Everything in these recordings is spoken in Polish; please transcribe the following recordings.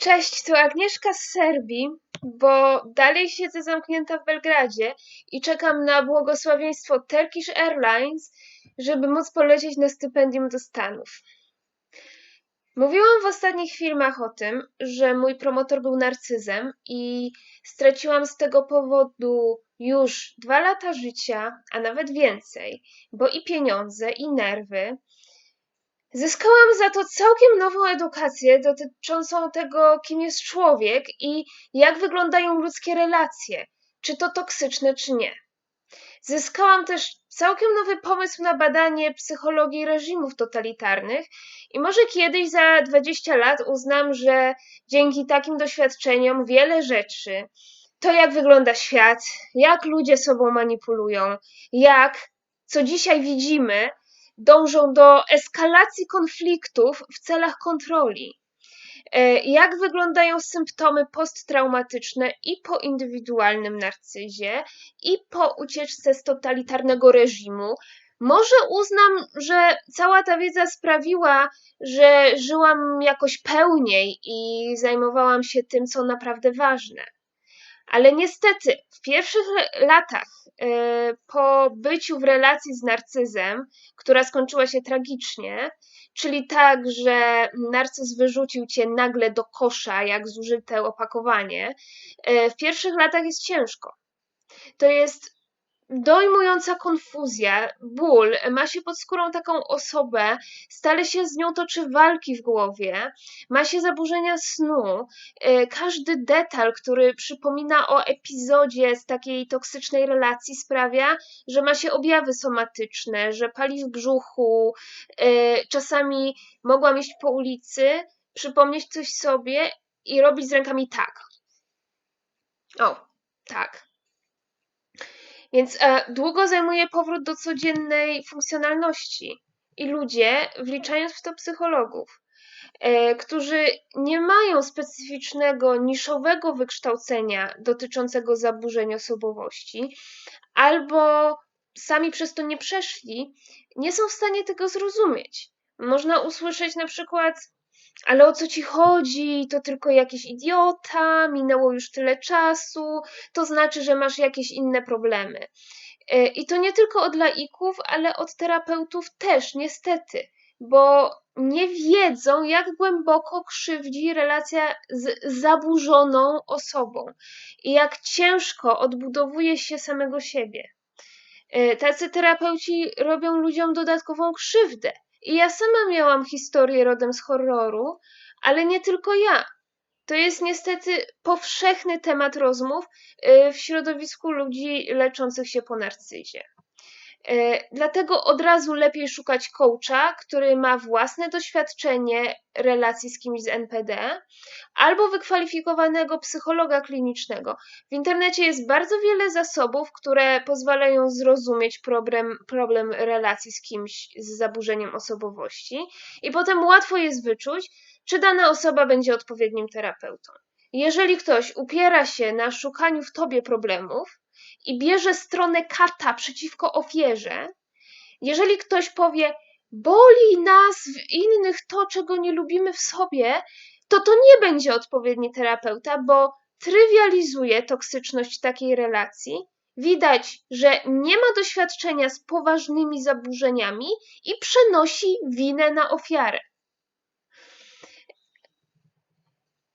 Cześć, tu Agnieszka z Serbii, bo dalej siedzę zamknięta w Belgradzie i czekam na błogosławieństwo Turkish Airlines, żeby móc polecieć na stypendium do Stanów. Mówiłam w ostatnich filmach o tym, że mój promotor był narcyzem i straciłam z tego powodu już dwa lata życia, a nawet więcej, bo i pieniądze, i nerwy. Zyskałam za to całkiem nową edukację dotyczącą tego, kim jest człowiek i jak wyglądają ludzkie relacje, czy to toksyczne, czy nie. Zyskałam też całkiem nowy pomysł na badanie psychologii reżimów totalitarnych i może kiedyś za 20 lat uznam, że dzięki takim doświadczeniom wiele rzeczy, to jak wygląda świat, jak ludzie sobą manipulują, jak, co dzisiaj widzimy, dążą do eskalacji konfliktów w celach kontroli. E, jak wyglądają symptomy posttraumatyczne i po indywidualnym narcyzie, i po ucieczce z totalitarnego reżimu? Może uznam, że cała ta wiedza sprawiła, że żyłam jakoś pełniej i zajmowałam się tym, co naprawdę ważne. Ale niestety, w pierwszych latach e, po byciu w relacji z narcyzem, która skończyła się tragicznie, czyli tak, że narcyz wyrzucił cię nagle do kosza, jak zużyte opakowanie, e, w pierwszych latach jest ciężko. To jest dojmująca konfuzja, ból, ma się pod skórą taką osobę, stale się z nią toczy walki w głowie, ma się zaburzenia snu, e, każdy detal, który przypomina o epizodzie z takiej toksycznej relacji sprawia, że ma się objawy somatyczne, że pali w brzuchu, e, czasami mogłam iść po ulicy, przypomnieć coś sobie i robić z rękami tak. O, tak więc e, długo zajmuje powrót do codziennej funkcjonalności. I ludzie, wliczając w to psychologów, e, którzy nie mają specyficznego, niszowego wykształcenia dotyczącego zaburzeń osobowości, albo sami przez to nie przeszli, nie są w stanie tego zrozumieć. Można usłyszeć na przykład ale o co ci chodzi? To tylko jakiś idiota, minęło już tyle czasu, to znaczy, że masz jakieś inne problemy. E, I to nie tylko od laików, ale od terapeutów też, niestety, bo nie wiedzą, jak głęboko krzywdzi relacja z zaburzoną osobą i jak ciężko odbudowuje się samego siebie. E, tacy terapeuci robią ludziom dodatkową krzywdę i ja sama miałam historię rodem z horroru, ale nie tylko ja. To jest niestety powszechny temat rozmów y, w środowisku ludzi leczących się po narcyzie. E, dlatego od razu lepiej szukać coacha, który ma własne doświadczenie relacji z kimś z NPD, albo wykwalifikowanego psychologa klinicznego. W internecie jest bardzo wiele zasobów, które pozwalają zrozumieć problem, problem relacji z kimś z zaburzeniem osobowości, i potem łatwo jest wyczuć, czy dana osoba będzie odpowiednim terapeutą. Jeżeli ktoś upiera się na szukaniu w tobie problemów, i bierze stronę kata przeciwko ofierze, jeżeli ktoś powie, boli nas w innych to, czego nie lubimy w sobie, to to nie będzie odpowiedni terapeuta, bo trywializuje toksyczność takiej relacji. Widać, że nie ma doświadczenia z poważnymi zaburzeniami i przenosi winę na ofiarę.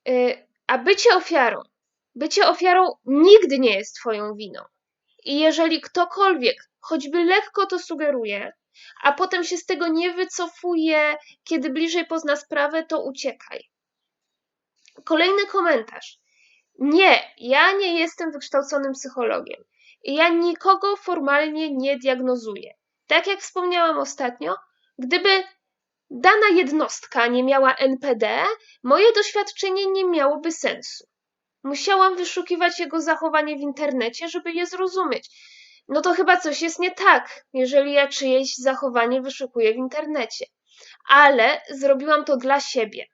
Y, a bycie ofiarą, bycie ofiarą nigdy nie jest Twoją winą. I jeżeli ktokolwiek choćby lekko to sugeruje, a potem się z tego nie wycofuje, kiedy bliżej pozna sprawę, to uciekaj. Kolejny komentarz. Nie, ja nie jestem wykształconym psychologiem. Ja nikogo formalnie nie diagnozuję. Tak jak wspomniałam ostatnio, gdyby dana jednostka nie miała NPD, moje doświadczenie nie miałoby sensu. Musiałam wyszukiwać jego zachowanie w internecie, żeby je zrozumieć. No to chyba coś jest nie tak, jeżeli ja czyjeś zachowanie wyszukuję w internecie. Ale zrobiłam to dla siebie.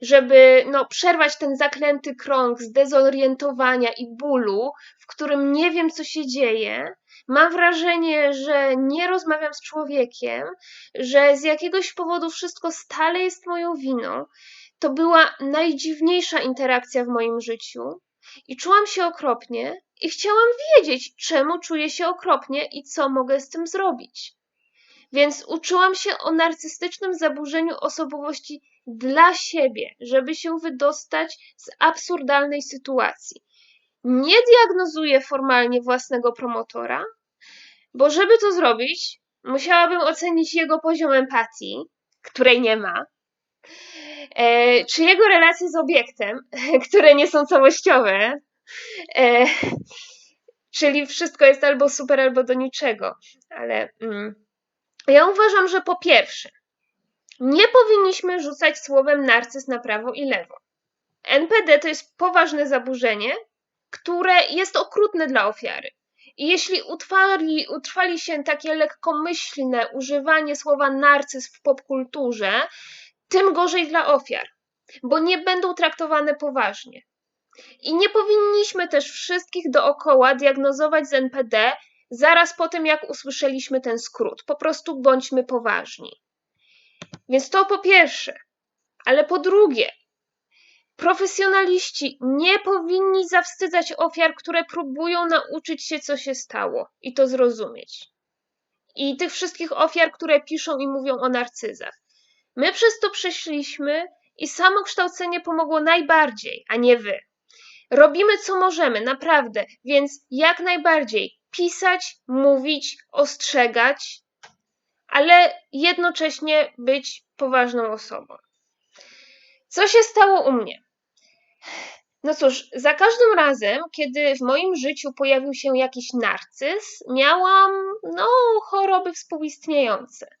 Żeby no, przerwać ten zaklęty krąg zdezorientowania i bólu, w którym nie wiem, co się dzieje, mam wrażenie, że nie rozmawiam z człowiekiem, że z jakiegoś powodu wszystko stale jest moją winą, To była najdziwniejsza interakcja w moim życiu i czułam się okropnie i chciałam wiedzieć, czemu czuję się okropnie i co mogę z tym zrobić. Więc uczyłam się o narcystycznym zaburzeniu osobowości dla siebie, żeby się wydostać z absurdalnej sytuacji. Nie diagnozuję formalnie własnego promotora, bo żeby to zrobić, musiałabym ocenić jego poziom empatii, której nie ma, czy jego relacje z obiektem, które nie są całościowe, e, czyli wszystko jest albo super, albo do niczego. Ale mm, ja uważam, że po pierwsze, nie powinniśmy rzucać słowem narcyz na prawo i lewo. NPD to jest poważne zaburzenie, które jest okrutne dla ofiary. I jeśli utrwali, utrwali się takie lekkomyślne używanie słowa narcyz w popkulturze, tym gorzej dla ofiar, bo nie będą traktowane poważnie. I nie powinniśmy też wszystkich dookoła diagnozować z NPD zaraz po tym, jak usłyszeliśmy ten skrót. Po prostu bądźmy poważni. Więc to po pierwsze. Ale po drugie, profesjonaliści nie powinni zawstydzać ofiar, które próbują nauczyć się, co się stało i to zrozumieć. I tych wszystkich ofiar, które piszą i mówią o narcyzach. My przez to przeszliśmy i samo kształcenie pomogło najbardziej, a nie wy. Robimy co możemy, naprawdę, więc jak najbardziej pisać, mówić, ostrzegać, ale jednocześnie być poważną osobą. Co się stało u mnie? No cóż, za każdym razem, kiedy w moim życiu pojawił się jakiś narcyz, miałam no, choroby współistniejące.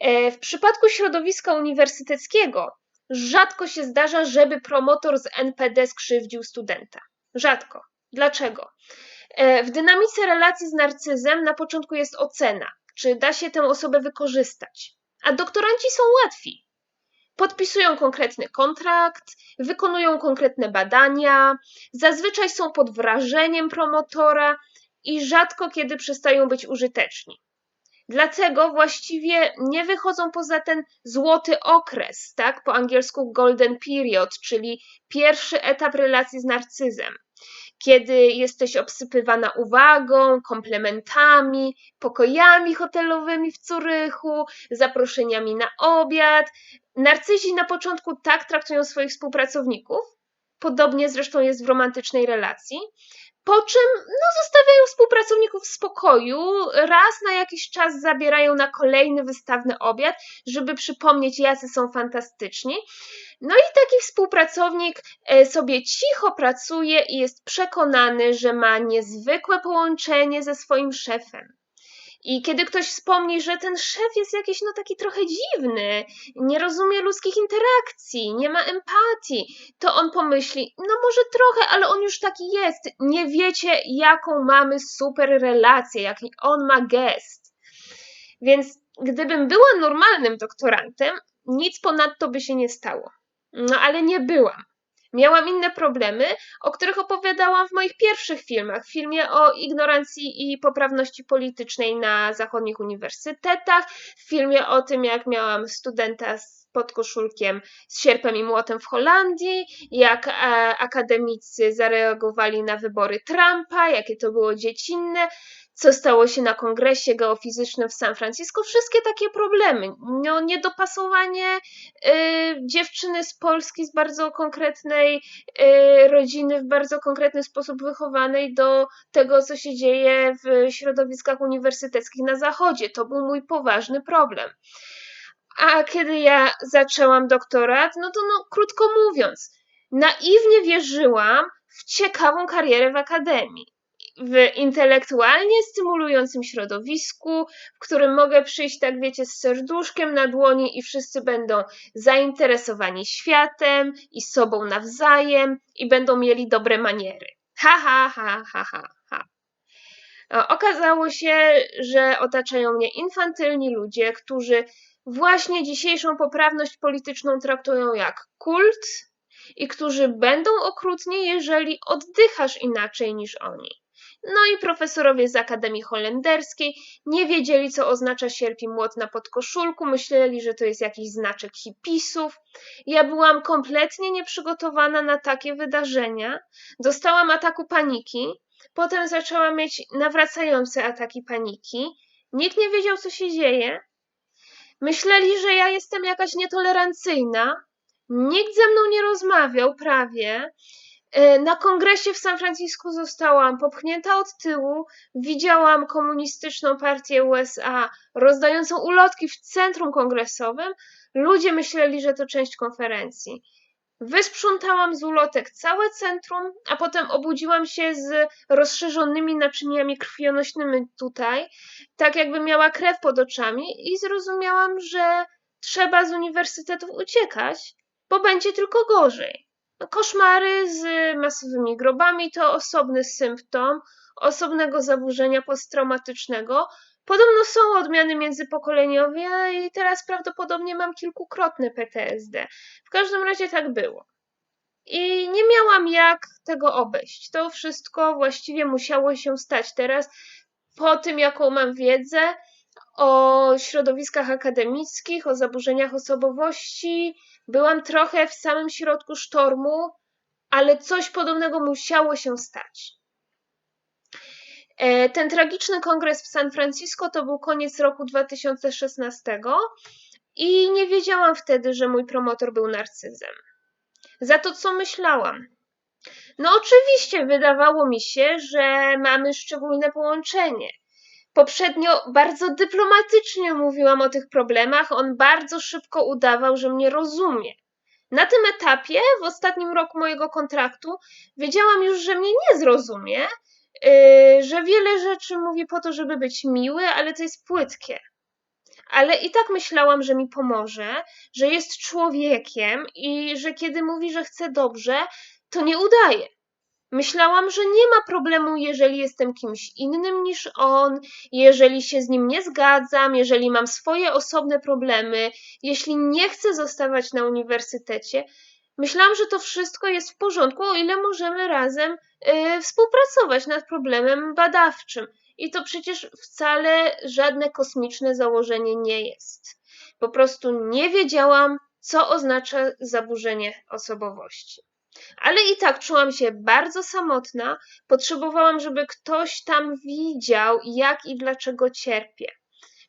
E, w przypadku środowiska uniwersyteckiego rzadko się zdarza, żeby promotor z NPD skrzywdził studenta. Rzadko. Dlaczego? E, w dynamice relacji z narcyzem na początku jest ocena, czy da się tę osobę wykorzystać. A doktoranci są łatwi. Podpisują konkretny kontrakt, wykonują konkretne badania, zazwyczaj są pod wrażeniem promotora i rzadko kiedy przestają być użyteczni. Dlatego właściwie nie wychodzą poza ten złoty okres, tak, po angielsku golden period, czyli pierwszy etap relacji z narcyzem. Kiedy jesteś obsypywana uwagą, komplementami, pokojami hotelowymi w Curychu, zaproszeniami na obiad. Narcyzi na początku tak traktują swoich współpracowników, podobnie zresztą jest w romantycznej relacji, po czym no, zostawiają współpracowników w spokoju, raz na jakiś czas zabierają na kolejny wystawny obiad, żeby przypomnieć, jacy są fantastyczni. No i taki współpracownik e, sobie cicho pracuje i jest przekonany, że ma niezwykłe połączenie ze swoim szefem. I kiedy ktoś wspomni, że ten szef jest jakiś no taki trochę dziwny, nie rozumie ludzkich interakcji, nie ma empatii, to on pomyśli, no może trochę, ale on już taki jest. Nie wiecie, jaką mamy super relację, jaki on ma gest. Więc gdybym była normalnym doktorantem, nic ponadto by się nie stało. No ale nie byłam. Miałam inne problemy, o których opowiadałam w moich pierwszych filmach. W filmie o ignorancji i poprawności politycznej na zachodnich uniwersytetach, w filmie o tym, jak miałam studenta z podkoszulkiem z sierpem i młotem w Holandii, jak e, akademicy zareagowali na wybory Trumpa, jakie to było dziecinne co stało się na kongresie geofizycznym w San Francisco, wszystkie takie problemy. No, niedopasowanie y, dziewczyny z Polski, z bardzo konkretnej y, rodziny, w bardzo konkretny sposób wychowanej do tego, co się dzieje w środowiskach uniwersyteckich na Zachodzie. To był mój poważny problem. A kiedy ja zaczęłam doktorat, no to no, krótko mówiąc, naiwnie wierzyłam w ciekawą karierę w akademii w intelektualnie stymulującym środowisku, w którym mogę przyjść, tak wiecie, z serduszkiem na dłoni i wszyscy będą zainteresowani światem i sobą nawzajem i będą mieli dobre maniery. Ha, ha, ha, ha, ha, ha. Okazało się, że otaczają mnie infantylni ludzie, którzy właśnie dzisiejszą poprawność polityczną traktują jak kult i którzy będą okrutni, jeżeli oddychasz inaczej niż oni No i profesorowie z Akademii Holenderskiej nie wiedzieli, co oznacza sierp i młot na podkoszulku, myśleli, że to jest jakiś znaczek hipisów. Ja byłam kompletnie nieprzygotowana na takie wydarzenia. Dostałam ataku paniki, potem zaczęłam mieć nawracające ataki paniki. Nikt nie wiedział, co się dzieje. Myśleli, że ja jestem jakaś nietolerancyjna. Nikt ze mną nie rozmawiał prawie. E, Na kongresie w San Francisco zostałam popchnięta od tyłu. Widziałam komunistyczną partię USA rozdającą ulotki w centrum kongresowym. Ludzie myśleli, że to część konferencji. Wysprzątałam z ulotek całe centrum, a potem obudziłam się z rozszerzonymi naczyniami krwionośnymi tutaj, tak jakby miała krew pod oczami i zrozumiałam, że trzeba z uniwersytetów uciekać, bo będzie tylko gorzej. No, Koszmary z masowymi grobami to osobny symptom osobnego zaburzenia posttraumatycznego. Podobno są odmiany międzypokoleniowe i teraz prawdopodobnie mam kilkukrotne PTSD. W każdym razie tak było. I nie miałam jak tego obejść. To wszystko właściwie musiało się stać teraz, po tym jaką mam wiedzę o środowiskach akademickich, o zaburzeniach osobowości. Byłam trochę w samym środku sztormu, ale coś podobnego musiało się stać. E, Ten tragiczny kongres w San Francisco to był koniec roku 2016 i nie wiedziałam wtedy, że mój promotor był narcyzem. Za to, co myślałam? No, oczywiście wydawało mi się, że mamy szczególne połączenie. Poprzednio bardzo dyplomatycznie mówiłam o tych problemach, on bardzo szybko udawał, że mnie rozumie. Na tym etapie, w ostatnim roku mojego kontraktu, wiedziałam już, że mnie nie zrozumie, yy, że wiele rzeczy mówi po to, żeby być miły, ale to jest płytkie. Ale i tak myślałam, że mi pomoże, że jest człowiekiem i że kiedy mówi, że chce dobrze, to nie udaje. Myślałam, że nie ma problemu, jeżeli jestem kimś innym niż on, jeżeli się z nim nie zgadzam, jeżeli mam swoje osobne problemy, jeśli nie chcę zostawać na uniwersytecie. Myślałam, że to wszystko jest w porządku, o ile możemy razem y, współpracować nad problemem badawczym. I to przecież wcale żadne kosmiczne założenie nie jest. Po prostu nie wiedziałam, co oznacza zaburzenie osobowości. Ale i tak czułam się bardzo samotna, potrzebowałam, żeby ktoś tam widział, jak i dlaczego cierpię.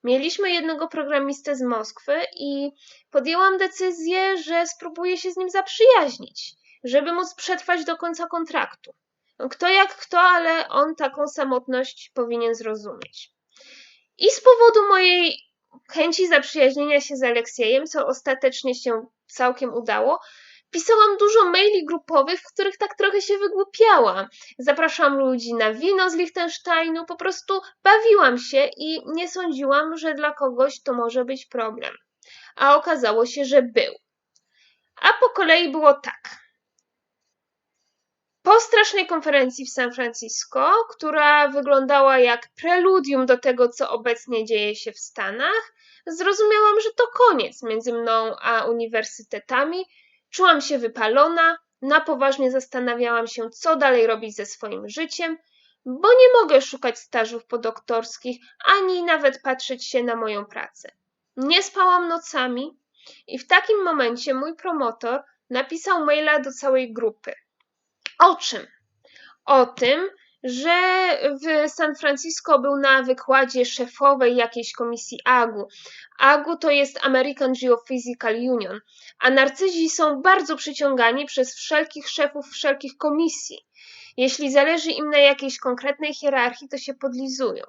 Mieliśmy jednego programistę z Moskwy i podjęłam decyzję, że spróbuję się z nim zaprzyjaźnić, żeby móc przetrwać do końca kontraktu. No, Kto jak kto, ale on taką samotność powinien zrozumieć. I z powodu mojej chęci zaprzyjaźnienia się z Aleksiejem, co ostatecznie się całkiem udało, pisałam dużo maili grupowych, w których tak trochę się wygłupiałam. Zapraszałam ludzi na wino z Liechtensteinu, po prostu bawiłam się i nie sądziłam, że dla kogoś to może być problem. A okazało się, że był. A po kolei było tak. Po strasznej konferencji w San Francisco, która wyglądała jak preludium do tego, co obecnie dzieje się w Stanach, zrozumiałam, że to koniec między mną a uniwersytetami. Czułam się wypalona, na poważnie zastanawiałam się, co dalej robić ze swoim życiem, bo nie mogę szukać stażów podoktorskich ani nawet patrzeć się na moją pracę. Nie spałam nocami i w takim momencie mój promotor napisał maila do całej grupy. O czym? O tym, że w San Francisco był na wykładzie szefowej jakiejś komisji AGU. AGU to jest American Geophysical Union, a narcyzi są bardzo przyciągani przez wszelkich szefów wszelkich komisji. Jeśli zależy im na jakiejś konkretnej hierarchii, to się podlizują.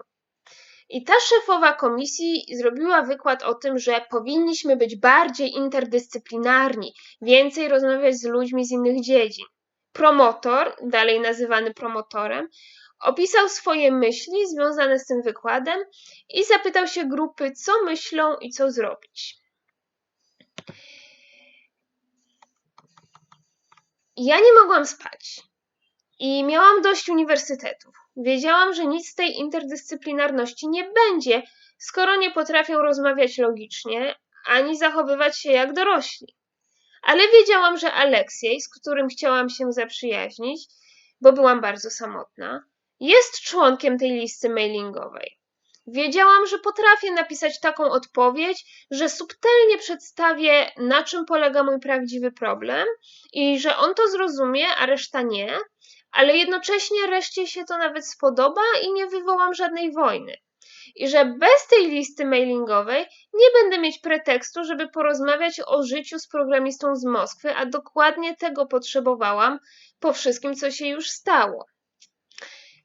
I ta szefowa komisji zrobiła wykład o tym, że powinniśmy być bardziej interdyscyplinarni, więcej rozmawiać z ludźmi z innych dziedzin promotor, dalej nazywany promotorem, opisał swoje myśli związane z tym wykładem i zapytał się grupy, co myślą i co zrobić. Ja nie mogłam spać i miałam dość uniwersytetów. Wiedziałam, że nic z tej interdyscyplinarności nie będzie, skoro nie potrafią rozmawiać logicznie ani zachowywać się jak dorośli ale wiedziałam, że Aleksiej, z którym chciałam się zaprzyjaźnić, bo byłam bardzo samotna, jest członkiem tej listy mailingowej. Wiedziałam, że potrafię napisać taką odpowiedź, że subtelnie przedstawię, na czym polega mój prawdziwy problem i że on to zrozumie, a reszta nie, ale jednocześnie reszcie się to nawet spodoba i nie wywołam żadnej wojny. I że bez tej listy mailingowej nie będę mieć pretekstu, żeby porozmawiać o życiu z programistą z Moskwy, a dokładnie tego potrzebowałam po wszystkim, co się już stało.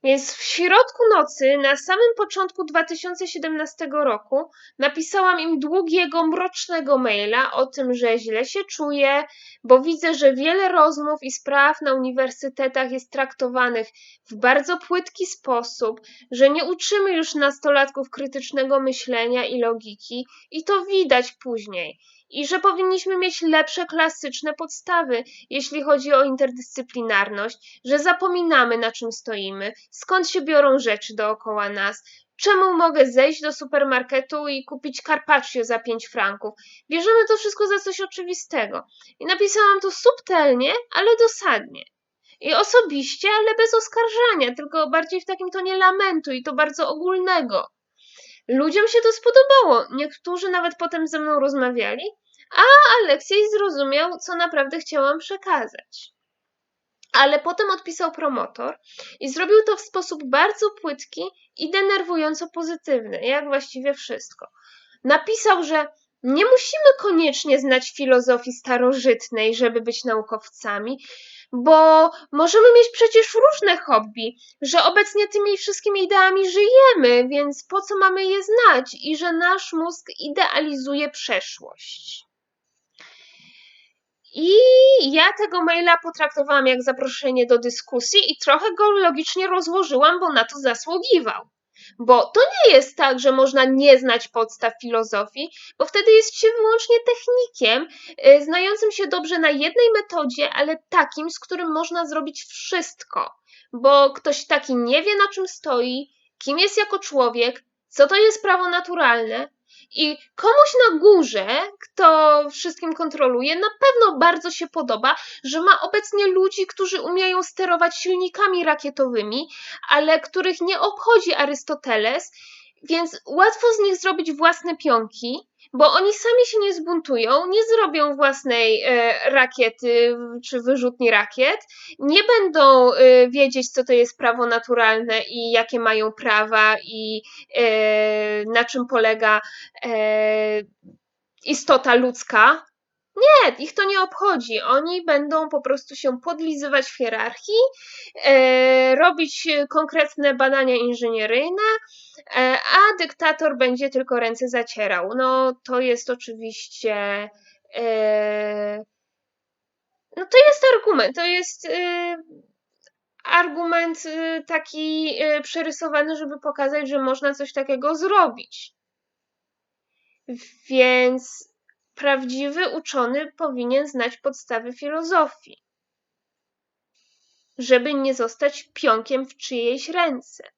Więc w środku nocy, na samym początku 2017 roku, napisałam im długiego, mrocznego maila o tym, że źle się czuję, bo widzę, że wiele rozmów i spraw na uniwersytetach jest traktowanych w bardzo płytki sposób, że nie uczymy już nastolatków krytycznego myślenia i logiki, i to widać później. I że powinniśmy mieć lepsze klasyczne podstawy, jeśli chodzi o interdyscyplinarność, że zapominamy na czym stoimy, skąd się biorą rzeczy dookoła nas, czemu mogę zejść do supermarketu i kupić carpaccio za 5 franków. Bierzemy to wszystko za coś oczywistego. I napisałam to subtelnie, ale dosadnie. I osobiście, ale bez oskarżania, tylko bardziej w takim tonie lamentu i to bardzo ogólnego. Ludziom się to spodobało. Niektórzy nawet potem ze mną rozmawiali, a Aleksiej zrozumiał, co naprawdę chciałam przekazać. Ale potem odpisał promotor i zrobił to w sposób bardzo płytki i denerwująco pozytywny, jak właściwie wszystko. Napisał, że nie musimy koniecznie znać filozofii starożytnej, żeby być naukowcami, bo możemy mieć przecież różne hobby, że obecnie tymi wszystkimi ideami żyjemy, więc po co mamy je znać i że nasz mózg idealizuje przeszłość. I ja tego maila potraktowałam jak zaproszenie do dyskusji i trochę go logicznie rozłożyłam, bo na to zasługiwał. Bo to nie jest tak, że można nie znać podstaw filozofii, bo wtedy jest się wyłącznie technikiem, yy, znającym się dobrze na jednej metodzie, ale takim, z którym można zrobić wszystko. Bo ktoś taki nie wie, na czym stoi, kim jest jako człowiek, co to jest prawo naturalne, i komuś na górze, kto wszystkim kontroluje, na pewno bardzo się podoba, że ma obecnie ludzi, którzy umieją sterować silnikami rakietowymi, ale których nie obchodzi Arystoteles, więc łatwo z nich zrobić własne pionki, bo oni sami się nie zbuntują, nie zrobią własnej e, rakiety czy wyrzutni rakiet, nie będą e, wiedzieć, co to jest prawo naturalne i jakie mają prawa i e, na czym polega istota ludzka. Nie, ich to nie obchodzi. Oni będą po prostu się podlizywać w hierarchii, e, robić konkretne badania inżynieryjne, e, a dyktator będzie tylko ręce zacierał. No to jest oczywiście. E, no to jest argument. To jest e, argument e, taki e, przerysowany, żeby pokazać, że można coś takiego zrobić. Więc prawdziwy uczony powinien znać podstawy filozofii, żeby nie zostać pionkiem w czyjejś ręce.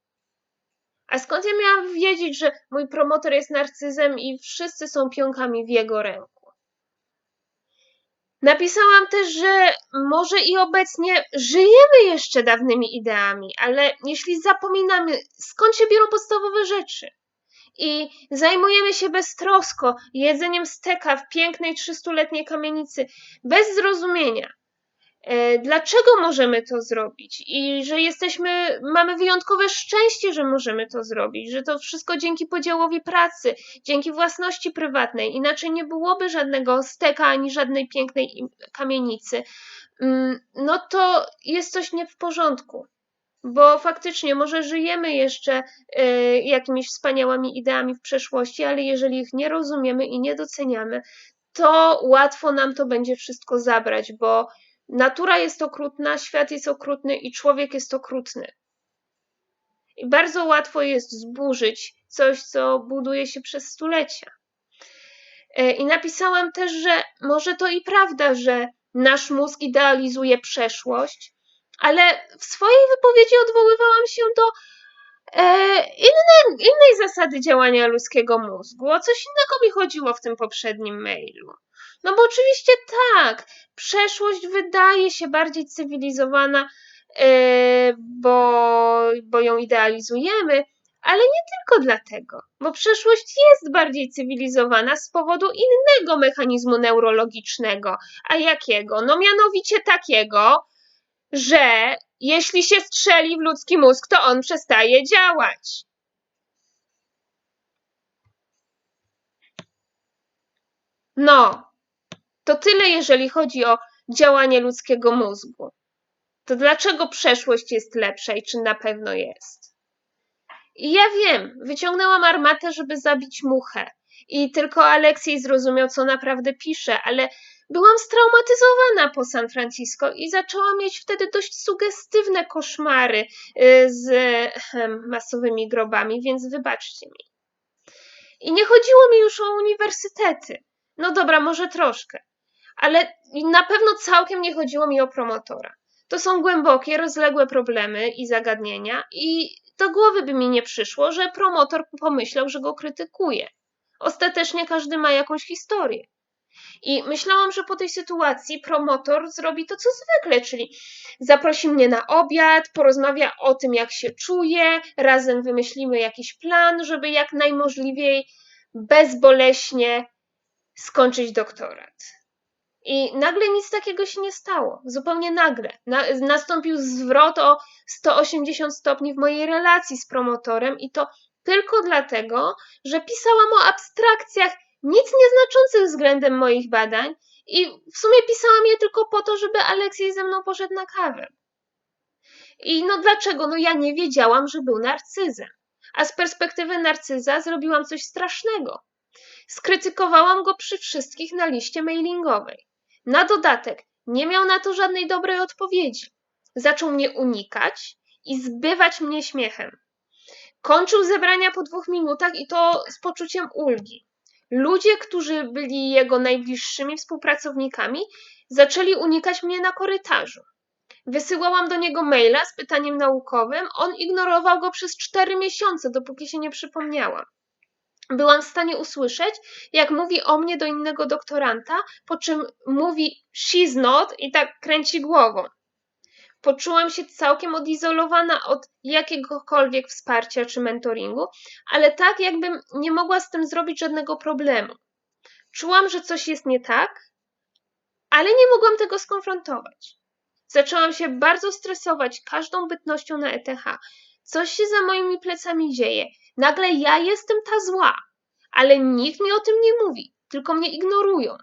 A skąd ja miałam wiedzieć, że mój promotor jest narcyzem i wszyscy są pionkami w jego ręku? Napisałam też, że może i obecnie żyjemy jeszcze dawnymi ideami, ale jeśli zapominamy, skąd się biorą podstawowe rzeczy, i zajmujemy się beztrosko jedzeniem steka w pięknej trzystuletniej kamienicy, bez zrozumienia. E, dlaczego możemy to zrobić? I że jesteśmy, mamy wyjątkowe szczęście, że możemy to zrobić, że to wszystko dzięki podziałowi pracy, dzięki własności prywatnej. Inaczej nie byłoby żadnego steka ani żadnej pięknej kamienicy. Mm, no to jest coś nie w porządku bo faktycznie może żyjemy jeszcze y, jakimiś wspaniałymi ideami w przeszłości, ale jeżeli ich nie rozumiemy i nie doceniamy, to łatwo nam to będzie wszystko zabrać, bo natura jest okrutna, świat jest okrutny i człowiek jest okrutny. I bardzo łatwo jest zburzyć coś, co buduje się przez stulecia. Y, I napisałam też, że może to i prawda, że nasz mózg idealizuje przeszłość, ale w swojej wypowiedzi odwoływałam się do e, inne, innej zasady działania ludzkiego mózgu. O coś innego mi chodziło w tym poprzednim mailu. No bo oczywiście tak, przeszłość wydaje się bardziej cywilizowana yy, bo, bo ją idealizujemy, ale nie tylko dlatego, bo przeszłość jest bardziej cywilizowana z powodu innego mechanizmu neurologicznego. A jakiego? No mianowicie takiego, że jeśli się strzeli w ludzki mózg, to on przestaje działać. No, to tyle, jeżeli chodzi o działanie ludzkiego mózgu. To dlaczego przeszłość jest lepsza i czy na pewno jest? I ja wiem, wyciągnęłam armatę, żeby zabić muchę. I tylko Aleksiej zrozumiał, co naprawdę pisze, ale byłam straumatyzowana po San Francisco i zaczęłam mieć wtedy dość sugestywne koszmary y, z masowymi grobami, więc wybaczcie mi. I nie chodziło mi już o uniwersytety. No dobra, może troszkę, ale na pewno całkiem nie chodziło mi o promotora. To są głębokie, rozległe problemy i zagadnienia, i do głowy by mi nie przyszło, że promotor pomyślał, że go krytykuje. Ostatecznie każdy ma jakąś historię. I myślałam, że po tej sytuacji promotor zrobi to co zwykle, czyli zaprosi mnie na obiad, porozmawia o tym, jak się czuję, razem wymyślimy jakiś plan, żeby jak najmożliwiej bezboleśnie skończyć doktorat. I nagle nic takiego się nie stało. Zupełnie nagle. Na, nastąpił zwrot o 180 stopni w mojej relacji z promotorem, i to tylko dlatego, że pisałam o abstrakcjach nic nieznaczących względem moich badań i w sumie pisałam je tylko po to, żeby Aleksiej ze mną poszedł na kawę. I no dlaczego? No ja nie wiedziałam, że był narcyzem. A z perspektywy narcyza zrobiłam coś strasznego. Skrytykowałam go przy wszystkich na liście mailingowej. Na dodatek nie miał na to żadnej dobrej odpowiedzi. Zaczął mnie unikać i zbywać mnie śmiechem. Kończył zebrania po dwóch minutach i to z poczuciem ulgi. Ludzie, którzy byli jego najbliższymi współpracownikami, zaczęli unikać mnie na korytarzu. Wysyłałam do niego maila z pytaniem naukowym, on ignorował go przez cztery miesiące, dopóki się nie przypomniałam. Byłam w stanie usłyszeć, jak mówi o mnie do innego doktoranta, po czym mówi she's not i tak kręci głową. Poczułam się całkiem odizolowana od jakiegokolwiek wsparcia czy mentoringu, ale tak, jakbym nie mogła z tym zrobić żadnego problemu. Czułam, że coś jest nie tak, ale nie mogłam tego skonfrontować. Zaczęłam się bardzo stresować każdą bytnością na ETH. Coś się za moimi plecami dzieje. Nagle ja jestem ta zła, ale nikt mi o tym nie mówi, tylko mnie ignorują.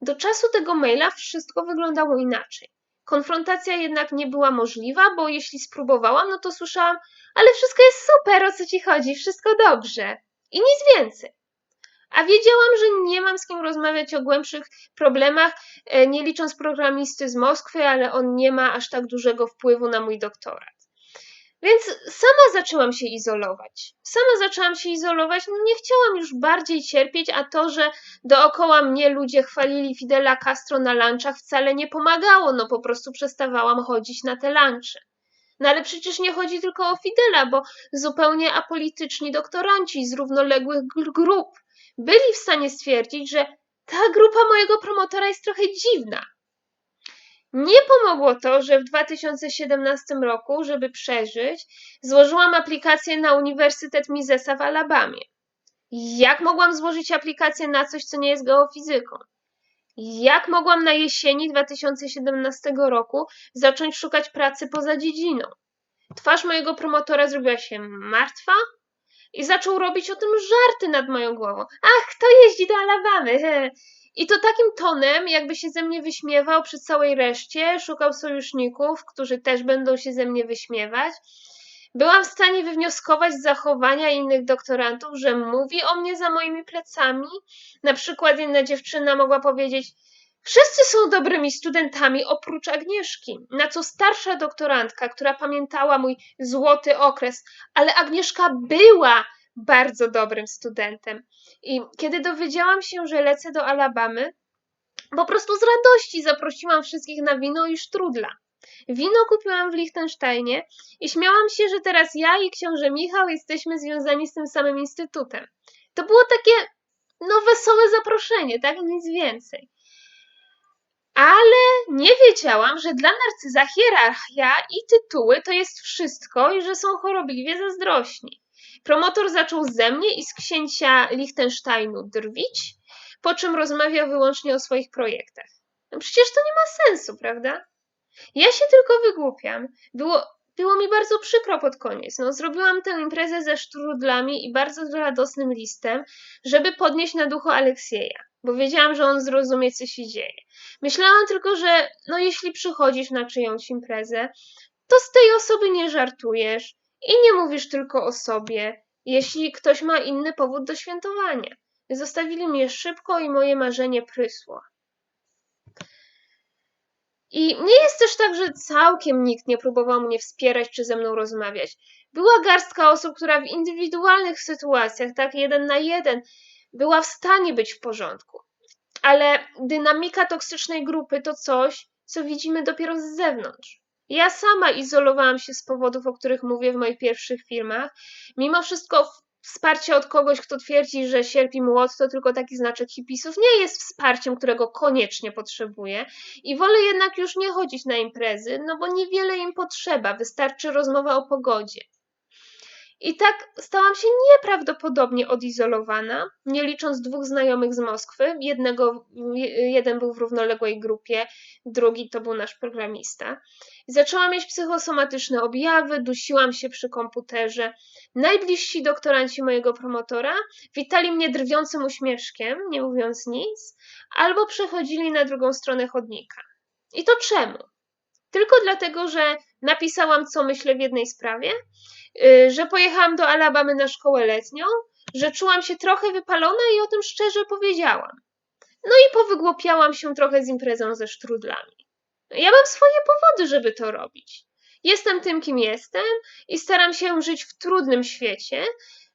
Do czasu tego maila wszystko wyglądało inaczej. Konfrontacja jednak nie była możliwa, bo jeśli spróbowałam, no to słyszałam, ale wszystko jest super, o co ci chodzi, wszystko dobrze. I nic więcej. A wiedziałam, że nie mam z kim rozmawiać o głębszych problemach, e, nie licząc programisty z Moskwy, ale on nie ma aż tak dużego wpływu na mój doktorat. Więc sama zaczęłam się izolować. Sama zaczęłam się izolować, no nie chciałam już bardziej cierpieć, a to, że dookoła mnie ludzie chwalili Fidela Castro na lunchach wcale nie pomagało, no po prostu przestawałam chodzić na te lunche. No ale przecież nie chodzi tylko o Fidela, bo zupełnie apolityczni doktoranci z równoległych grup byli w stanie stwierdzić, że ta grupa mojego promotora jest trochę dziwna. Nie pomogło to, że w 2017 roku, żeby przeżyć, złożyłam aplikację na Uniwersytet Misesa w Alabamie. Jak mogłam złożyć aplikację na coś, co nie jest geofizyką? Jak mogłam na jesieni 2017 roku zacząć szukać pracy poza dziedziną? Twarz mojego promotora zrobiła się martwa i zaczął robić o tym żarty nad moją głową. Ach, kto jeździ do Alabamy? I to takim tonem, jakby się ze mnie wyśmiewał przy całej reszcie, szukał sojuszników, którzy też będą się ze mnie wyśmiewać. Byłam w stanie wywnioskować z zachowania innych doktorantów, że mówi o mnie za moimi plecami. Na przykład inna dziewczyna mogła powiedzieć: Wszyscy są dobrymi studentami oprócz Agnieszki. Na co starsza doktorantka, która pamiętała mój złoty okres, ale Agnieszka była bardzo dobrym studentem. I kiedy dowiedziałam się, że lecę do Alabamy, po prostu z radości zaprosiłam wszystkich na wino i sztrudla. Wino kupiłam w Liechtensteinie i śmiałam się, że teraz ja i książę Michał jesteśmy związani z tym samym instytutem. To było takie, no, wesołe zaproszenie, tak? Nic więcej. Ale nie wiedziałam, że dla narcyza hierarchia i tytuły to jest wszystko i że są chorobliwie zazdrośni. Promotor zaczął ze mnie i z księcia Liechtensteinu drwić, po czym rozmawiał wyłącznie o swoich projektach. No przecież to nie ma sensu, prawda? Ja się tylko wygłupiam. Było, było mi bardzo przykro pod koniec. No, zrobiłam tę imprezę ze sztrudlami i bardzo radosnym listem, żeby podnieść na duchu Aleksieja, bo wiedziałam, że on zrozumie, co się dzieje. Myślałam tylko, że no, jeśli przychodzisz na czyjąś imprezę, to z tej osoby nie żartujesz i nie mówisz tylko o sobie, jeśli ktoś ma inny powód do świętowania. Zostawili mnie szybko i moje marzenie prysło. I nie jest też tak, że całkiem nikt nie próbował mnie wspierać czy ze mną rozmawiać. Była garstka osób, która w indywidualnych sytuacjach, tak jeden na jeden, była w stanie być w porządku. Ale dynamika toksycznej grupy to coś, co widzimy dopiero z zewnątrz. Ja sama izolowałam się z powodów, o których mówię w moich pierwszych filmach. Mimo wszystko wsparcie od kogoś, kto twierdzi, że sierpi młot to tylko taki znaczek hipisów, nie jest wsparciem, którego koniecznie potrzebuję. I wolę jednak już nie chodzić na imprezy, no bo niewiele im potrzeba, wystarczy rozmowa o pogodzie. I tak stałam się nieprawdopodobnie odizolowana, nie licząc dwóch znajomych z Moskwy. Jednego, je- jeden był w równoległej grupie, drugi to był nasz programista. Zaczęłam mieć psychosomatyczne objawy, dusiłam się przy komputerze. Najbliżsi doktoranci mojego promotora witali mnie drwiącym uśmieszkiem, nie mówiąc nic, albo przechodzili na drugą stronę chodnika. I to czemu? Tylko dlatego, że napisałam, co myślę w jednej sprawie, że pojechałam do Alabamy na szkołę letnią, że czułam się trochę wypalona i o tym szczerze powiedziałam. No i powygłupiałam się trochę z imprezą ze sztrudlami. Ja mam swoje powody, żeby to robić. Jestem tym, kim jestem i staram się żyć w trudnym świecie.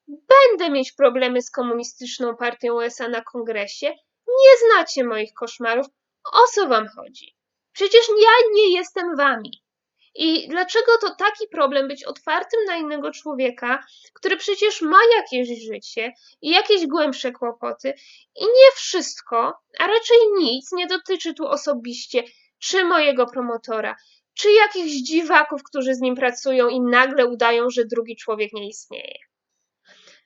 Będę mieć problemy z komunistyczną partią USA na kongresie. Nie znacie moich koszmarów. O co wam chodzi? Przecież ja nie jestem wami. I dlaczego to taki problem być otwartym na innego człowieka, który przecież ma jakieś życie i jakieś głębsze kłopoty i nie wszystko, a raczej nic nie dotyczy tu osobiście czy mojego promotora, czy jakichś dziwaków, którzy z nim pracują i nagle udają, że drugi człowiek nie istnieje.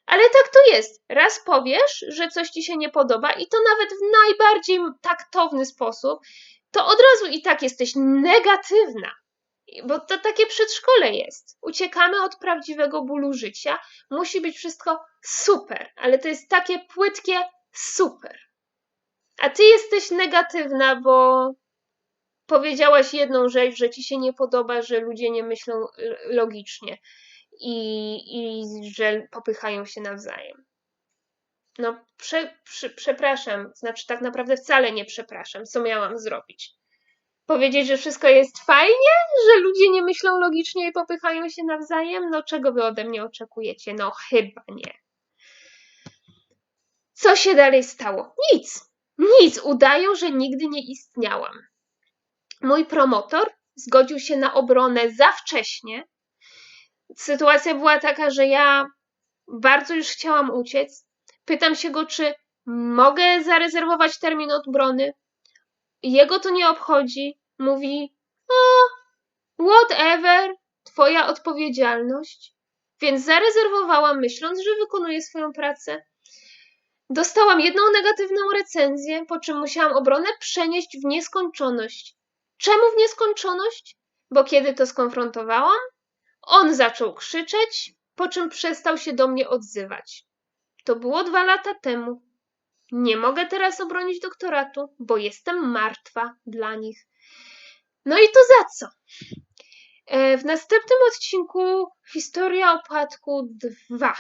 Ale tak to jest. Raz powiesz, że coś ci się nie podoba i to nawet w najbardziej taktowny sposób, to od razu i tak jesteś negatywna. Bo to takie przedszkole jest. Uciekamy od prawdziwego bólu życia. Musi być wszystko super, ale to jest takie płytkie super. A ty jesteś negatywna, bo powiedziałaś jedną rzecz, że ci się nie podoba, że ludzie nie myślą y, logicznie i, i że popychają się nawzajem. No, prze, prze, przepraszam, znaczy tak naprawdę wcale nie przepraszam, co miałam zrobić. Powiedzieć, że wszystko jest fajnie, że ludzie nie myślą logicznie i popychają się nawzajem? No, czego wy ode mnie oczekujecie? No, chyba nie. Co się dalej stało? Nic. Nic. Udają, że nigdy nie istniałam. Mój promotor zgodził się na obronę za wcześnie. Sytuacja była taka, że ja bardzo już chciałam uciec. Pytam się go, czy mogę zarezerwować termin obrony. Jego to nie obchodzi. Mówi: O, whatever, twoja odpowiedzialność. Więc zarezerwowałam, myśląc, że wykonuję swoją pracę. Dostałam jedną negatywną recenzję, po czym musiałam obronę przenieść w nieskończoność. Czemu w nieskończoność? Bo kiedy to skonfrontowałam, on zaczął krzyczeć, po czym przestał się do mnie odzywać. To było dwa lata temu. Nie mogę teraz obronić doktoratu, bo jestem martwa dla nich. No i to za co? E, W następnym odcinku historia opadku 2.